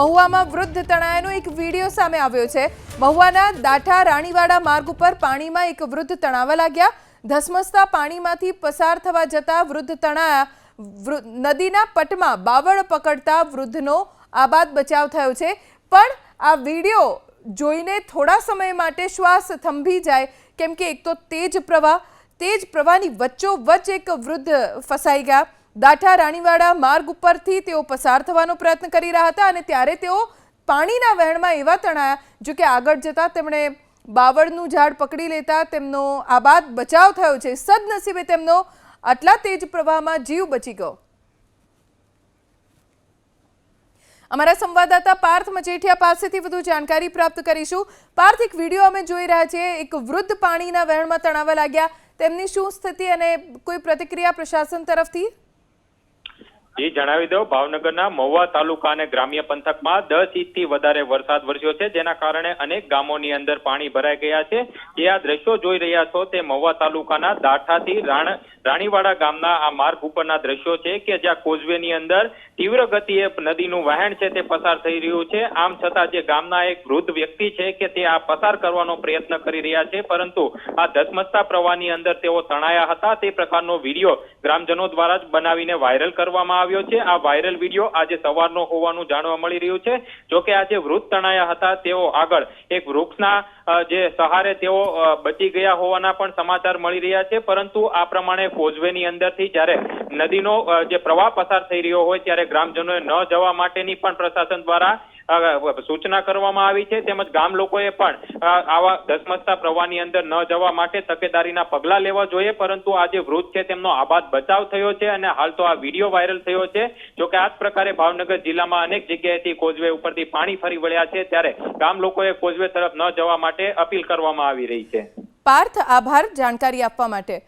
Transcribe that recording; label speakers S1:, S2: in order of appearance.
S1: મહુવામાં વૃદ્ધ તણાયાનો એક વીડિયો સામે આવ્યો છે. મહુવાના દાઠા રાણીવાડા માર્ગ ઉપર પાણીમાં એક વૃદ્ધ તણાવા લાગ્યા. ધસમસતા પાણીમાંથી પસાર થવા જતા વૃદ્ધ તણાયા નદીના પટમાં બાવળ પકડતા વૃદ્ધનો આબાદ બચાવ થયો છે. પણ આ વીડિયો જોઈને થોડા સમય માટે શ્વાસ થંભી જાય, કેમ કે એક તો તેજ પ્રવાહ, તેજ પ્રવાહની વચ્ચોવચ્ચ એક વૃદ્ધ ફસાઈ ગયા. દાઠા રાણીવાડા માર્ગ ઉપરથી તેઓ પસાર થવાનો પ્રયત્ન કરી રહ્યા હતા અને ત્યારે તેઓ પાણીના વહેણમાં એવા તણાયા, જો કે આગળ જતા તેમણે બાવળનું ઝાડ પકડી લેતા તેમનો આબાદ બચાવ થયો છે. સદનસીબે તેમનો આટલા તેજ પ્રવાહમાં જીવ બચી ગયો. અમારા સંવાદદાતા પાર્થ મજેઠિયા પાસેથી વધુ જાણકારી પ્રાપ્ત કરીશું. પાર્થ એક વીડિયો અમે જોઈ રહ્યા છીએ. એક વૃદ્ધ પાણીના વહેણમાં તણાવા લાગ્યા. તેમની શું સ્થિતિ અને કોઈ પ્રતિક્રિયા પ્રશાસન તરફથી?
S2: એ જણાવી દઉં. ભાવનગરના મહુવા તાલુકા અને ગ્રામ્ય પંથકમાં દસ ઇંચથી વધારે વરસાદ વરસ્યો છે, જેના કારણે અનેક ગામોની અંદર પાણી ભરાઈ ગયા છે. જે આ દ્રશ્યો જોઈ રહ્યા છો તે મહુવા તાલુકાના દાઠાથી રાણ, રાણીવાડા ગામના આ માર્ગ ઉપરના દ્રશ્યો છે કે જ્યાં કોઝવેની અંદર તીવ્ર ગતિએ નદીનું વહેણ છે તે પસાર થઈ રહ્યું છે. આમ છતાં જે ગામના એક વૃદ્ધ વ્યક્તિ છે કે તે આ પસાર કરવાનો પ્રયત્ન કરી રહ્યા છે, પરંતુ આ ધસમસતા પ્રવાહની અંદર તેઓ તણાયા હતા. તે પ્રકારનો વીડિયો ગ્રામજનો દ્વારા જ બનાવીને વાયરલ કરવામાં આવ્યો છે. આ વાયરલ વીડિયો આજે સવારનો હોવાનું જાણવા મળી રહ્યું છે. જો કે આ વૃદ્ધ તણાયા હતા. તેઓ આગળ એક વૃક્ષના જે સહારે તેઓ બચી ગયા હોવાના પણ સમાચાર મળી રહ્યા છે. પરંતુ આ પ્રમાણે કોઝવેની અંદરથી જ્યારે નદીનો જે પ્રવાહ પસાર થઈ રહ્યો હોય, ત્યારે ગ્રામજનોએ ન જવા માટેની પણ પ્રશાસન દ્વારા સૂચના કરવામાં આવી છે. તેમજ ગામ લોકોએ પણ આવા ધસમસતા પ્રવાહની અંદર ન જવા માટે તકેદારીના પગલાં લેવા જોઈએ. પરંતુ આ જે વૃદ્ધ છે, તેમનો આબાદ બચાવ થયો છે અને હાલ તો આ વીડિયો વાયરલ થયો છે. જો કે આ જ પ્રકારે ભાવનગર જિલ્લામાં અનેક જગ્યાએથી કોઝવે ઉપરથી પાણી ફરી વળ્યા છે. ત્યારે ગામ લોકોએ કોઝવે તરફ ન જવા માટે અપીલ કરવામાં આવી રહી છે.
S1: પાર્થ, આભાર. જાણકારી આપવા માટે.